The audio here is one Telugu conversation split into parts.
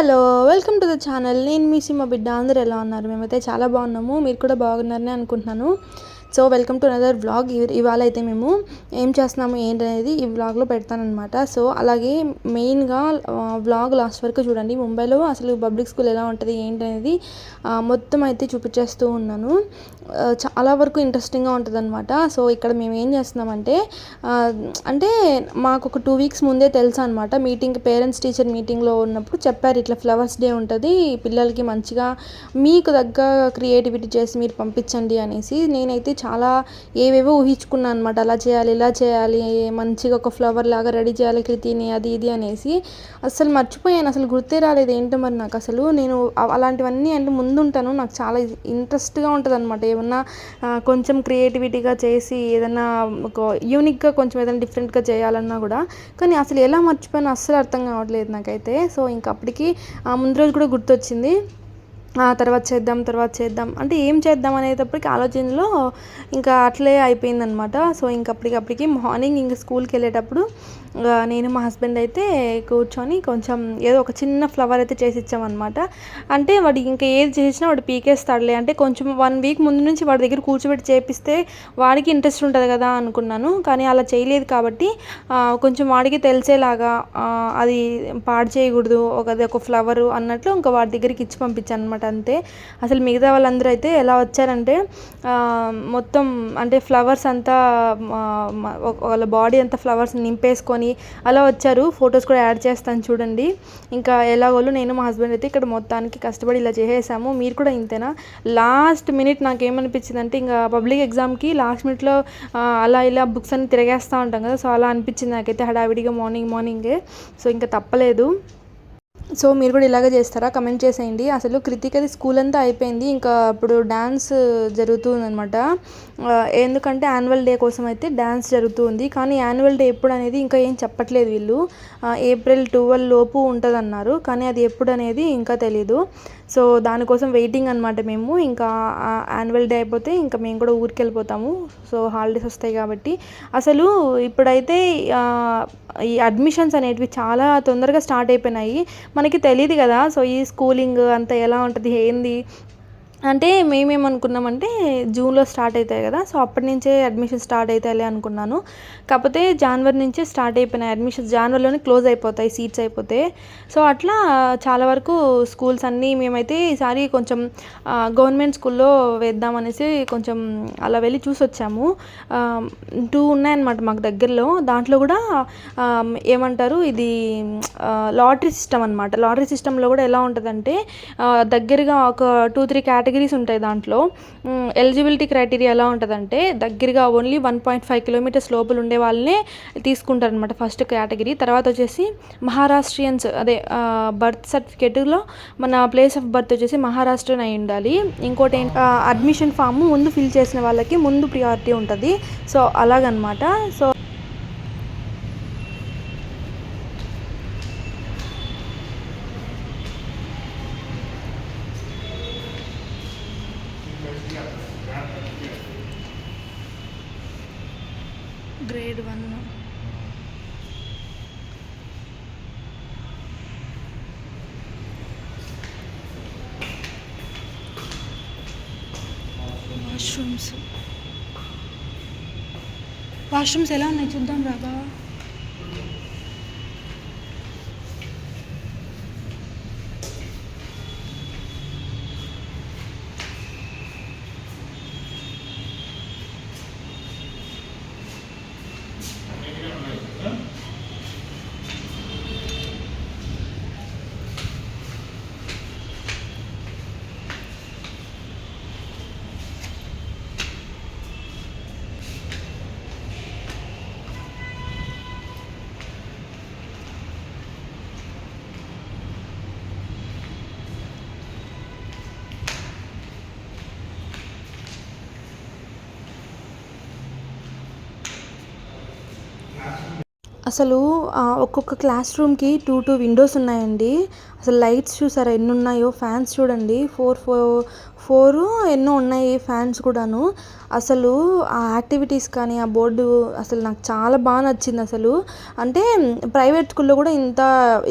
Hello welcome to the channel. నేను మీ సిమ్మ బిడ్డ. అందరు ఎలా ఉన్నారు? మేమైతే చాలా బాగున్నాము. మీరు కూడా బాగున్నారని అనుకుంటున్నాను. So welcome to another vlog. ఇవాళ అయితే మేము ఏం చేస్తున్నాము ఏంటనేది ఈ వ్లాగ్లో పెడతానమాట సో అలాగే మెయిన్గా వ్లాగ్ లాస్ట్ వరకు చూడండి. ముంబైలో అసలు పబ్లిక్ స్కూల్ ఎలా ఉంటుంది ఏంటనేది మొత్తం అయితే చూపించేస్తూ ఉన్నాను. చాలా వరకు ఇంట్రెస్టింగ్గా ఉంటుందన్నమాట. సో ఇక్కడ మేము ఏం చేస్తున్నామంటే అంటే మాకు ఒక టూ వీక్స్ ముందే తెలుసు అనమాట మీటింగ్ పేరెంట్స్ టీచర్ మీటింగ్లో ఉన్నప్పుడు చెప్పారు ఇట్లా ఫ్లవర్స్ డే ఉంటుంది పిల్లలకి మంచిగా మీకు తగ్గ క్రియేటివిటీ చేసి మీరు పంపించండి అనేసి. నేనైతే చాలా ఏవేవో ఊహించుకున్నాను అనమాట అలా చేయాలి ఇలా చేయాలి మంచిగా ఒక ఫ్లవర్ లాగా రెడీ చేయాలి కృతిని అది ఇది అనేసి అసలు మర్చిపోయాను. అసలు గుర్తే రాలేదు ఏంటో మరి నాకు అసలు. నేను అలాంటివన్నీ అంటే ముందుంటాను. నాకు చాలా ఇంట్రెస్ట్గా ఉంటుంది అనమాట ఏమన్నా కొంచెం క్రియేటివిటీగా చేసి ఏదన్నా ఒక యూనిక్గా కొంచెం ఏదైనా డిఫరెంట్గా చేయాలన్నా కూడా. కానీ అసలు ఎలా మర్చిపోయానో అస్సలు అర్థం కావట్లేదు నాకైతే. సో ఇంక అప్పటికి ఆ ముందు రోజు కూడా గుర్తొచ్చింది. తర్వాత చేద్దాం తర్వాత చేద్దాం. అంటే ఏం చేద్దాం అనేటప్పటికి ఆలోచనలో ఇంకా అట్లే అయిపోయిందనమాట సో ఇంక అప్పటికప్పటికి మార్నింగ్ ఇంకా స్కూల్కి వెళ్ళేటప్పుడు నేను మా హస్బెండ్ అయితే కూర్చొని కొంచెం ఏదో ఒక చిన్న ఫ్లవర్ అయితే చేసి ఇచ్చామన్నమాట. అంటే వాడు ఇంకా ఏది చేసినా వాడు పీకేస్తాడులే. అంటే కొంచెం వన్ వీక్ ముందు నుంచి వాడి దగ్గర కూర్చోబెట్టి చేపిస్తే వాడికి ఇంట్రెస్ట్ ఉంటుంది కదా అనుకున్నాను. కానీ అలా చేయలేదు కాబట్టి కొంచెం వాడికి తెలిసేలాగా అది పాడు చేయకూడదు ఒక ఒక ఫ్లవరు అన్నట్లు ఇంకా వాడి దగ్గరికి ఇచ్చి పంపించాను అనమాట అంతే. అసలు మిగతా వాళ్ళందరూ అయితే ఎలా వచ్చారంటే మొత్తం అంటే ఫ్లవర్స్ అంతా వాళ్ళ బాడీ అంతా ఫ్లవర్స్ నింపేసుకొని అలా వచ్చారు. ఫొటోస్ కూడా యాడ్ చేస్తాను చూడండి. ఇంకా ఎలాగోలో నేను మా హస్బెండ్ అయితే ఇక్కడ మొత్తానికి కష్టపడి ఇలా చేసేసాము. మీరు కూడా ఇంతేనా? లాస్ట్ మినిట్ నాకు ఏమనిపించింది అంటే ఇంకా పబ్లిక్ ఎగ్జామ్కి లాస్ట్ మినిట్లో అలా ఇలా బుక్స్ అన్ని తిరగేస్తూ ఉంటాం కదా సో అలా అనిపించింది నాకైతే హడావిడిగా మార్నింగ్ మార్నింగే. సో ఇంకా తప్పలేదు. సో మీరు కూడా ఇలాగే చేస్తారా? కమెంట్ చేసేయండి. అసలు కృతికది స్కూల్ అంతా అయిపోయింది. ఇంకా అప్పుడు డ్యాన్స్ జరుగుతుంది అనమాట ఎందుకంటే యాన్యువల్ డే కోసం అయితే డ్యాన్స్ జరుగుతుంది. కానీ యాన్యువల్ డే ఎప్పుడు అనేది ఇంకా ఏం చెప్పట్లేదు వీళ్ళు. ఏప్రిల్ ట్వెల్వ్ లోపు ఉంటుంది అన్నారు కానీ అది ఎప్పుడు అనేది ఇంకా తెలీదు. సో దానికోసం వెయిటింగ్ అనమాట మేము. ఇంకా యాన్యువల్ డే అయిపోతే ఇంకా మేము కూడా ఊరికి వెళ్ళిపోతాము సో హాలిడేస్ వస్తాయి కాబట్టి. అసలు ఇప్పుడైతే ఈ అడ్మిషన్స్ అనేటివి చాలా తొందరగా స్టార్ట్ అయిపోయినాయి. మనకి తెలియదు కదా సో ఈ స్కూలింగ్ అంతా ఎలా ఉంటుంది ఏంది? అంటే మేమేమనుకున్నామంటే జూన్లో స్టార్ట్ అవుతాయి కదా సో అప్పటి నుంచే అడ్మిషన్ స్టార్ట్ అవుతాయిలే అనుకున్నాను. కాకపోతే జనవరి నుంచే స్టార్ట్ అయిపోయినాయి అడ్మిషన్స్. జనవరిలోనే క్లోజ్ అయిపోతాయి సీట్స్ అయిపోతే. సో అట్లా చాలా వరకు స్కూల్స్ అన్నీ మేమైతే ఈసారి కొంచెం గవర్నమెంట్ స్కూల్లో వేద్దామనేసి కొంచెం అలా వెళ్ళి చూసి వచ్చాము టూ ఉన్నాయన్నమాట మాకు దగ్గరలో. దాంట్లో కూడా ఏమంటారు ఇది లాటరీ సిస్టమ్ అనమాట లాటరీ సిస్టంలో కూడా ఎలా ఉంటుందంటే దగ్గరగా ఒక టూ త్రీ కేటగిరీస్ ఉంటాయి దాంట్లో. ఎలిజిబిలిటీ క్రైటీరియా ఎలా ఉంటుందంటే దగ్గరగా only one point five kilometres లోపల ఉండే వాళ్ళనే తీసుకుంటారు అనమాట ఫస్ట్ కేటగిరీ. తర్వాత వచ్చేసి మహారాష్ట్రియన్స్ అదే బర్త్ సర్టిఫికేట్లో మన ప్లేస్ ఆఫ్ బర్త్ వచ్చేసి మహారాష్ట్రన్ అయి ఉండాలి. ఇంకోటి అడ్మిషన్ ఫామ్ ముందు ఫిల్ చేసిన వాళ్ళకి ముందు ప్రియారిటీ ఉంటుంది. సో అలాగనమాట so grade one washrooms washrooms ఎలా ఉన్నాయి చూద్దాం రాబా అసలు ఒక్కొక్క క్లాస్ రూమ్కి టూ టూ విండోస్ ఉన్నాయండి. అసలు లైట్స్ చూసారా? ఎన్ని ఉన్నాయో ఫ్యాన్స్ చూడండి. ఫోర్ ఫోర్ ఫోరు ఎన్నో ఉన్నాయి ఫ్యాన్స్ కూడాను. అసలు ఆ యాక్టివిటీస్ కానీ ఆ బోర్డు అసలు నాకు చాలా బాగా నచ్చింది అసలు. అంటే ప్రైవేట్ స్కూల్లో కూడా ఇంత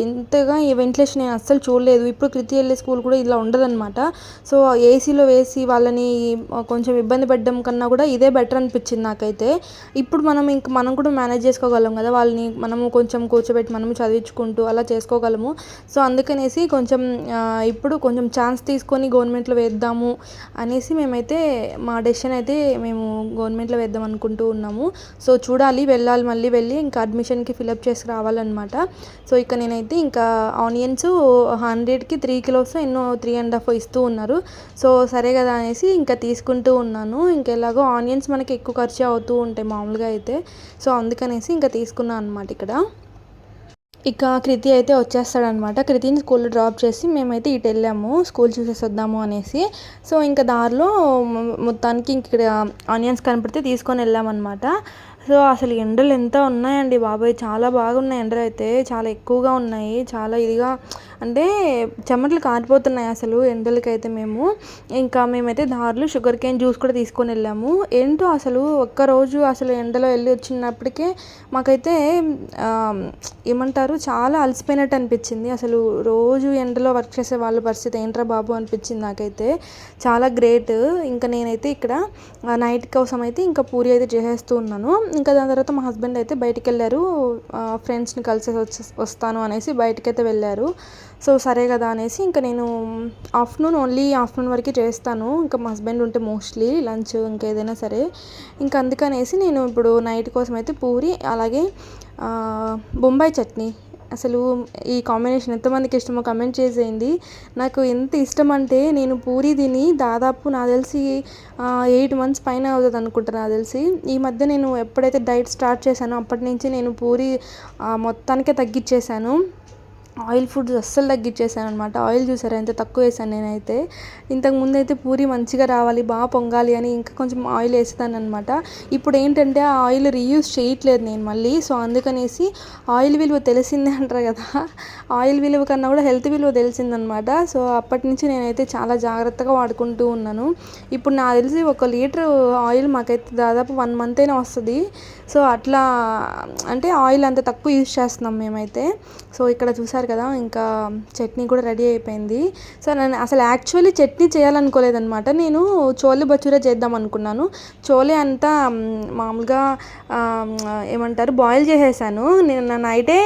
ఇంతగా ఈ వెంటిలేషన్ నేను అస్సలు చూడలేదు. ఇప్పుడు కృతి వెళ్ళే స్కూల్ కూడా ఇలా ఉండదన్నమాట. సో ఏసీలో వేసి వాళ్ళని కొంచెం ఇబ్బంది పెట్టడం కన్నా కూడా ఇదే బెటర్ అనిపించింది నాకైతే. ఇప్పుడు మనం ఇంక మనం కూడా మేనేజ్ చేసుకోగలం కదా. వాళ్ళని మనము కొంచెం కూర్చోబెట్టి మనము చదివించుకుంటూ అలా చేసుకోగలము. సో అందుకనేసి కొంచెం ఇప్పుడు కొంచెం ఛాన్స్ తీసుకొని గవర్నమెంట్లో వేద్దాము అనేసి మేమైతే మా డెసిషన్ అయితే మేము గవర్నమెంట్లో వేద్దాం అనుకుంటూ ఉన్నాము. సో చూడాలి వెళ్ళాలి మళ్ళీ వెళ్ళి ఇంకా అడ్మిషన్కి ఫిలప్ చేసి రావాలన్నమాట. సో ఇక నేనైతే ఇంకా ఆనియన్స్ హండ్రెడ్కి త్రీ కిలోస్ ఎన్నో త్రీ అండ్ హాఫ్ ఇస్తూ ఉన్నారు. సో సరే కదా అనేసి ఇంకా తీసుకుంటూ ఉన్నాను. ఇంకెలాగో ఆనియన్స్ మనకి ఎక్కువ ఖర్చు అవుతూ ఉంటాయి మామూలుగా అయితే. సో అందుకనేసి ఇంకా తీసుకున్నాను అనమాట ఇక్కడ. ఇక కృతి అయితే వచ్చేస్తాడనమాట. కృతిని స్కూల్లో డ్రాప్ చేసి మేమైతే ఇటు వెళ్ళాము. స్కూల్ చూసేసి వద్దాము అనేసి. సో ఇంకా దారిలో మొత్తానికి ఇంక ఇక్కడ ఆనియన్స్ కనపడితే తీసుకొని వెళ్ళామన్నమాట సో అసలు ఎండలు ఎంత ఉన్నాయండి బాబాయ్. చాలా బాగున్నాయి ఎండలు అయితే చాలా ఎక్కువగా ఉన్నాయి. చాలా ఇదిగా అంటే చెమటలు కారిపోతున్నాయి అసలు ఎండలకైతే మేము. ఇంకా మేమైతే దారిలో షుగర్ కేన్ జ్యూస్ కూడా తీసుకొని వెళ్ళాము. ఏంటో అసలు ఒక్కరోజు అసలు ఎండలో వెళ్ళి వచ్చినప్పటికే మాకైతే ఏమంటారు చాలా అలసిపోయినట్టు అనిపించింది. అసలు రోజు ఎండలో వర్క్ చేసే వాళ్ళ పరిస్థితి ఏంట్రా బాబు అనిపించింది నాకైతే. చాలా గ్రేట్ ఇంకా నేనైతే ఇక్కడ నైట్ కోసం అయితే ఇంకా పూరి అయితే చేసేస్తూ ఉన్నాను. ఇంకా దాని తర్వాత మా హస్బెండ్ అయితే బయటికి వెళ్ళారు. ఫ్రెండ్స్ని కలిసి వస్తాను అనేసి బయటకైతే వెళ్ళారు. సో సరే కదా అనేసి ఇంకా నేను ఆఫ్టర్నూన్ ఓన్లీ ఆఫ్టర్నూన్ వరకు చేస్తాను. ఇంకా మా హస్బెండ్ ఉంటే మోస్ట్లీ లంచ్ ఇంకేదైనా సరే. ఇంకా అందుకనేసి నేను ఇప్పుడు నైట్ కోసం అయితే పూరి అలాగే బొంబాయి చట్నీ. అసలు ఈ కాంబినేషన్ ఎంతమందికి ఇష్టమో కమెంట్ చేసేయండి. నాకు ఎంత ఇష్టం అంటే నేను పూరి తిని దాదాపు నాకు తెలిసి ఎయిట్ మంత్స్ పైన అవుతుంది అనుకుంటాను నాకు తెలిసి. ఈ మధ్య నేను ఎప్పుడైతే డైట్ స్టార్ట్ చేశానో అప్పటి నుంచి నేను పూరి మొత్తానికే తగ్గించేశాను. ఆయిల్ ఫుడ్స్ అస్సలు తగ్గించేసాను అనమాట ఆయిల్ చూసారా? ఎంత తక్కువ వేసాను నేనైతే. ఇంతకు ముందు అయితే పూరి మంచిగా రావాలి బాగా పొంగాలి అని ఇంకా కొంచెం ఆయిల్ వేస్తాను అనమాట ఇప్పుడు ఏంటంటే ఆ ఆయిల్ రీయూస్ చేయట్లేదు నేను మళ్ళీ. సో అందుకనేసి ఆయిల్ విలువ తెలిసిందే అంటారు కదా. ఆయిల్ విలువ కన్నా కూడా హెల్త్ విలువ తెలిసిందనమాట సో అప్పటి నుంచి నేనైతే చాలా జాగ్రత్తగా వాడుకుంటూ ఉన్నాను. ఇప్పుడు నాకు తెలిసి ఒక లీటర్ ఆయిల్ మాకైతే దాదాపు వన్ మంత్ అయినా వస్తుంది. సో అట్లా అంటే ఆయిల్ అంత తక్కువ యూజ్ చేస్తున్నాం మేమైతే. సో ఇక్కడ చూసారు కదా ఇంకా చట్నీ కూడా రెడీ అయిపోయింది. సో నేను అసలు యాక్చువల్లీ చట్నీ చేయాలనుకోలేదనమాట నేను చోలే బచూరా చేద్దాం అనుకున్నాను. చోలే అంతా మామూలుగా ఏమంటారు బాయిల్ చేసేసాను. నేను నైటే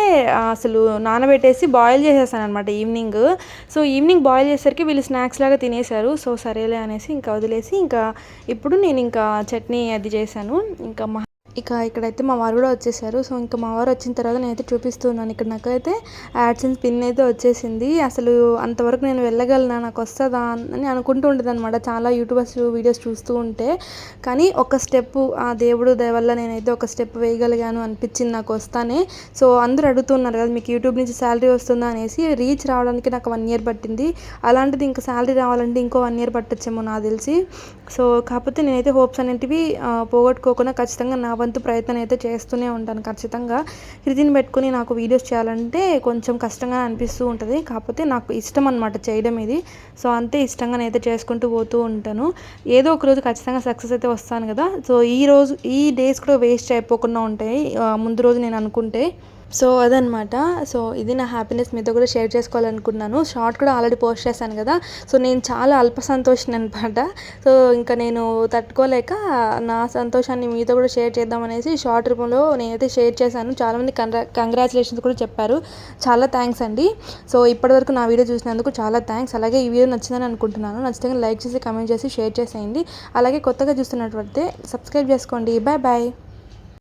అసలు నానబెట్టేసి బాయిల్ చేసేసాను అనమాట ఈవినింగ్. సో ఈవినింగ్ బాయిల్ చేసేసరికి వీళ్ళు స్నాక్స్ లాగా తినేశారు. సో సరేలే అనేసి ఇంకా వదిలేసి ఇంకా ఇప్పుడు నేను ఇంకా చట్నీ అది చేశాను. ఇంకా ఇక ఇక్కడైతే మా వారు కూడా వచ్చేసారు. సో ఇంకా మా వారు వచ్చిన తర్వాత నేనైతే చూపిస్తున్నాను. ఇక్కడ నాకైతే యాడ్సెన్స్ పిన్ అయితే వచ్చేసింది. అసలు అంతవరకు నేను వెళ్ళగలనా? నాకు వస్తుందా? అని అనుకుంటూ ఉంటుంది అనమాట చాలా యూట్యూబర్స్ వీడియోస్ చూస్తూ ఉంటే. కానీ ఒక స్టెప్ ఆ దేవుడు వల్ల నేనైతే ఒక స్టెప్ వేయగలిగాను అనిపించింది నాకు వస్తానే. సో అందరూ అడుగుతున్నారు కదా మీకు యూట్యూబ్ నుంచి శాలరీ వస్తుందా? అనేసి. రీచ్ రావడానికి నాకు వన్ ఇయర్ పట్టింది. అలాంటిది ఇంకా శాలరీ రావాలంటే ఇంకో వన్ ఇయర్ పట్టచ్చేమో నాకు తెలిసి. సో కాకపోతే నేనైతే హోప్స్ అనేటివి పోగొట్టుకోకుండా ఖచ్చితంగా నా వంతు ప్రయత్నం అయితే చేస్తూనే ఉంటాను. ఖచ్చితంగా కృతిని పెట్టుకుని నాకు వీడియోస్ చేయాలంటే కొంచెం కష్టంగా అనిపిస్తూ ఉంటుంది. కాకపోతే నాకు ఇష్టం అనమాట చేయడం ఇది. సో అంతే ఇష్టంగా నేనైతే చేసుకుంటూ పోతూ ఉంటాను. ఏదో ఒక రోజు ఖచ్చితంగా సక్సెస్ అయితే వస్తాను కదా. సో ఈ రోజు ఈ డేస్ కూడా వేస్ట్ అయిపోకుండా ఉంటాయి. ముందు రోజు నేను అనుకుంటే సో అదనమాట. సో ఇది నా హ్యాపీనెస్ మీతో కూడా షేర్ చేసుకోవాలనుకున్నాను. షార్ట్ కూడా ఆల్రెడీ పోస్ట్ చేశాను కదా. సో నేను చాలా అల్ప సంతోషం అనమాట సో ఇంకా నేను తట్టుకోలేక నా సంతోషాన్ని మీతో కూడా షేర్ చేద్దామనేసి షార్ట్ రూపంలో నేనైతే షేర్ చేశాను. చాలామంది కంగ్రా కంగ్రాచులేషన్స్ కూడా చెప్పారు. చాలా థ్యాంక్స్ అండి. సో ఇప్పటివరకు నా వీడియో చూసినందుకు చాలా థ్యాంక్స్ అలాగే ఈ వీడియో నచ్చిందని అనుకుంటున్నాను. నచ్చితే లైక్ చేసి కమెంట్ చేసి షేర్ చేసేయండి. అలాగే కొత్తగా చూస్తున్నట్లయితే సబ్స్క్రైబ్ చేసుకోండి. Bye bye.